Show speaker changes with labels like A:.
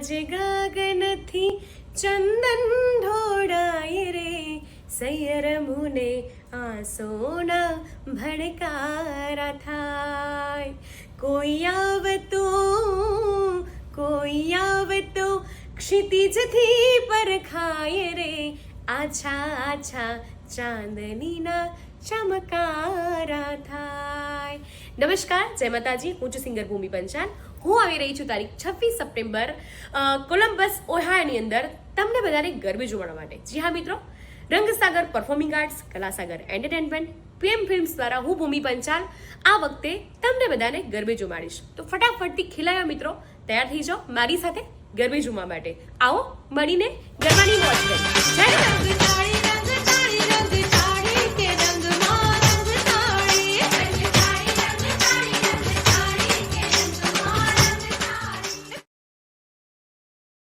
A: આજે ગાગનથી ચંદન ઢોળાય રે. સૈયર મુને આ સોના ભણકારા થાય. કોઈ આવતો કોઈ આવતો ક્ષિતિજથી પરખાય રે. આછા આછા ચાંદનીના ચમકારા થાય. નમસ્કાર, જય માતાજી, હું છું સિંગર ભૂમિ પંચાલ. હું આવી રહી છું તારીખ છવ્વીસ સપ્ટેમ્બર કોલંબસ, ઓહાયાની અંદર તમને બધાને ગરબે જોવા માટે. જી હા મિત્રો, Rangsagar performing arts Kalasagar entertainment PM films દ્વારા હું ભૂમિ પંચાલ આ વખતે તમને બધાને ગરબે જોમાડીશ. તો ફટાફટથી ખીલાયા મિત્રો, તૈયાર થઈ જાઓ મારી સાથે ગરબે જોવા માટે. આવો મળીને ગરબાની